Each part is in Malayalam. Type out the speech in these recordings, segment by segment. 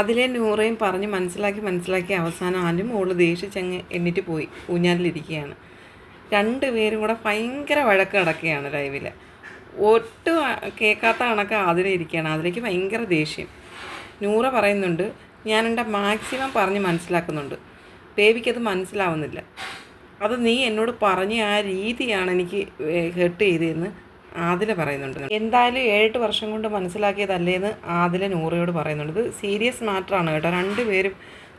ആദിലെ നൂറയും പറഞ്ഞ് മനസ്സിലാക്കി മനസ്സിലാക്കി അവസാനം അനുമോൾ ദേഷ്യച്ചങ്ങ് എണ്ണിട്ട് പോയി. ഊഞ്ഞാലിലിരിക്കുകയാണ്. രണ്ടുപേരും കൂടെ ഭയങ്കര വഴക്ക് കിടക്കുകയാണ് ലൈവിൽ ഒട്ടും കേൾക്കാത്ത കണക്ക് ആതിരെ ഇരിക്കുകയാണ്. അതിലേക്ക് ഭയങ്കര ദേഷ്യം. നൂറ പറയുന്നുണ്ട് ഞാൻ എന്റെ മാക്സിമം പറഞ്ഞ് മനസ്സിലാക്കുന്നുണ്ട്. ബേബിക്കത് മനസ്സിലാവുന്നില്ല. അത് നീ എന്നോട് പറഞ്ഞ ആ രീതിയാണ് എനിക്ക് ഹെർട്ട് ചെയ്തതെന്ന് ആദില പറയുന്നുണ്ട്. എന്തായാലും ഏഴെട്ട് വർഷം കൊണ്ട് മനസ്സിലാക്കിയതല്ലേന്ന് ആദില നൂറയോട് പറയുന്നുണ്ട്. ഇത് സീരിയസ് മാറ്ററാണ് കേട്ടോ. രണ്ടുപേരും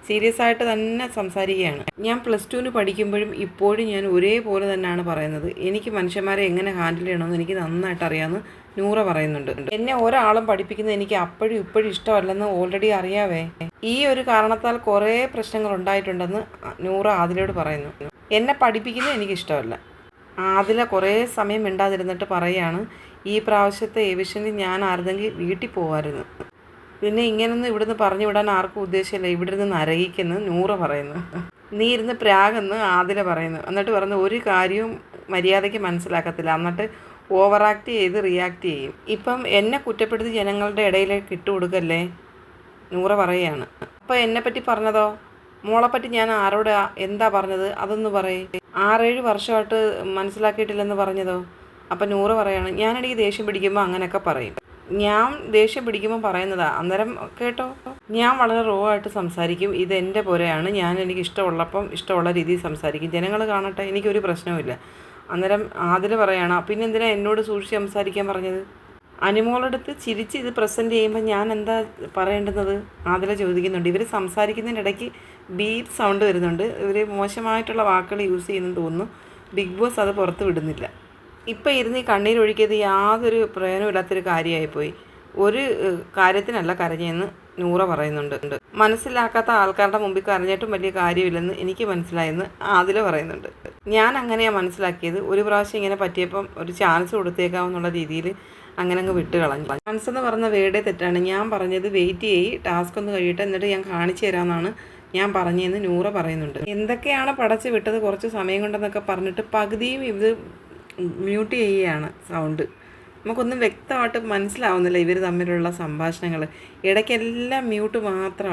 സീരിയസ് ആയിട്ട് തന്നെ സംസാരിക്കുകയാണ്. ഞാൻ പ്ലസ് ടുവിന് പഠിക്കുമ്പോഴും ഇപ്പോഴും ഞാൻ ഒരേപോലെ തന്നെയാണ് പറയുന്നത്. എനിക്ക് മനുഷ്യന്മാരെ എങ്ങനെ ഹാൻഡിൽ ചെയ്യണമെന്ന് എനിക്ക് നന്നായിട്ട് അറിയാമെന്ന് നൂറ പറയുന്നുണ്ട്. എന്നെ ഒരാളും പഠിപ്പിക്കുന്നത് എനിക്ക് അപ്പോഴും ഇപ്പോഴും ഇഷ്ടമല്ലെന്ന് ഓൾറെഡി അറിയാവേ. ഈ ഒരു കാരണത്താൽ കുറേ പ്രശ്നങ്ങൾ ഉണ്ടായിട്ടുണ്ടെന്ന് നൂറ ആദിലയോട് പറയുന്നു. എന്നെ പഠിപ്പിക്കുന്നത് എനിക്കിഷ്ടമല്ല ആദില കുറേ സമയം മിണ്ടാതിരുന്നിട്ട് പറയാണ് ഈ പ്രാവശ്യത്തെ ഏവിഷനിൽ ഞാൻ ആയിരുന്നെങ്കിൽ വീട്ടിൽ പോവായിരുന്നു. പിന്നെ ഇങ്ങനൊന്നും ഇവിടുന്ന് പറഞ്ഞു വിടാൻ ആർക്കും ഉദ്ദേശമില്ല. ഇവിടെ നിന്ന് നരകിക്കുന്നു നൂറ് പറയുന്നു. നീ ഇരുന്ന് പ്രാഗെന്ന് ആദില പറയുന്നു. എന്നിട്ട് പറഞ്ഞു ഒരു കാര്യവും മര്യാദയ്ക്ക് മനസ്സിലാക്കത്തില്ല. എന്നിട്ട് ഓവർ ആക്ട് ചെയ്ത് റിയാക്ട് ചെയ്യും. ഇപ്പം എന്നെ കുറ്റപ്പെടുത്തി ജനങ്ങളുടെ ഇടയിലേക്ക് ഇട്ടുകൊടുക്കല്ലേ? നൂറ പറയുകയാണ് അപ്പോൾ എന്നെപ്പറ്റി പറഞ്ഞതോ? മോളെപ്പറ്റി ഞാൻ ആരോട് എന്താ പറഞ്ഞത്? അതൊന്ന് പറയേ. ആറേഴ് വർഷമായിട്ട് മനസ്സിലാക്കിയിട്ടില്ലെന്ന് പറഞ്ഞതോ? അപ്പം നൂറ് പറയാണ്. ഞാനെനിക്ക് ദേഷ്യം പിടിക്കുമ്പോൾ അങ്ങനെയൊക്കെ പറയും. ഞാൻ ദേഷ്യം പിടിക്കുമ്പോൾ പറയുന്നതാ. അന്നേരം കേട്ടോ? ഞാൻ വളരെ റോ ആയിട്ട് സംസാരിക്കും. ഇത് എന്റെ പോലെയാണ്. ഞാൻ എനിക്ക് ഇഷ്ടമുള്ളപ്പം ഇഷ്ടമുള്ള രീതിയിൽ സംസാരിക്കും. ജനങ്ങൾ കാണട്ടെ. എനിക്കൊരു പ്രശ്നവുമില്ല. അന്നേരം ആതിൽ പറയാണ് പിന്നെ എന്തിനാ എന്നോട് സൂക്ഷിച്ച് സംസാരിക്കാൻ പറഞ്ഞത്? അനുമോളടുത്ത് ചിരിച്ച് ഇത് പ്രസന്റ് ചെയ്യുമ്പോൾ ഞാൻ എന്താ പറയേണ്ടുന്നത്? ആതില ചോദിക്കുന്നുണ്ട്. ഇവർ സംസാരിക്കുന്നതിനിടയ്ക്ക് ബീപ് സൗണ്ട് വരുന്നുണ്ട്. ഇവർ മോശമായിട്ടുള്ള വാക്കുകൾ യൂസ് ചെയ്യുന്നെന്ന് തോന്നുന്നു. ബിഗ് ബോസ് അത് പുറത്ത് വിടുന്നില്ല. ഇപ്പം ഇരുന്ന് ഈ കണ്ണീരൊഴുക്കിയത് യാതൊരു പ്രയോജനമില്ലാത്തൊരു കാര്യമായിപ്പോയി. ഒരു കാര്യത്തിനല്ല കരഞ്ഞെന്ന് നൂറ പറയുന്നുണ്ട്. മനസ്സിലാക്കാത്ത ആൾക്കാരുടെ മുമ്പിൽ കരഞ്ഞിട്ടും വലിയ കാര്യമില്ലെന്ന് എനിക്ക് മനസ്സിലായെന്ന് ആദില പറയുന്നുണ്ട്. ഞാൻ അങ്ങനെയാണ് മനസ്സിലാക്കിയത്. ഒരു പ്രാവശ്യം ഇങ്ങനെ പറ്റിയപ്പം ഒരു ചാൻസ് കൊടുത്തേക്കാം എന്നുള്ള രീതിയിൽ അങ്ങനെ അങ്ങ് വിട്ട് കളഞ്ഞു ചാൻസ് എന്ന് പറഞ്ഞ വേർഡേ തെറ്റാണ്. ഞാൻ പറഞ്ഞത് വെയിറ്റ് ചെയ്യ് ടാസ്ക് ഒന്ന് കഴിയട്ടെ എന്നിട്ട് ഞാൻ കാണിച്ചു തരാമെന്നാണ് ഞാൻ പറഞ്ഞതെന്ന് നൂറ പറയുന്നുണ്ട്. എന്തൊക്കെയാണ് പടച്ച് വിട്ടത് കുറച്ച് സമയം കൊണ്ടെന്നൊക്കെ പറഞ്ഞിട്ട് പകുതിയും ഇത് മ്യൂട്ട് ചെയ്യുകയാണ് സൗണ്ട് നമുക്കൊന്നും വ്യക്തമായിട്ട് മനസ്സിലാവുന്നില്ല ഇവർ തമ്മിലുള്ള സംഭാഷണങ്ങൾ ഇടയ്ക്കെല്ലാം മ്യൂട്ട് മാത്രമാണ്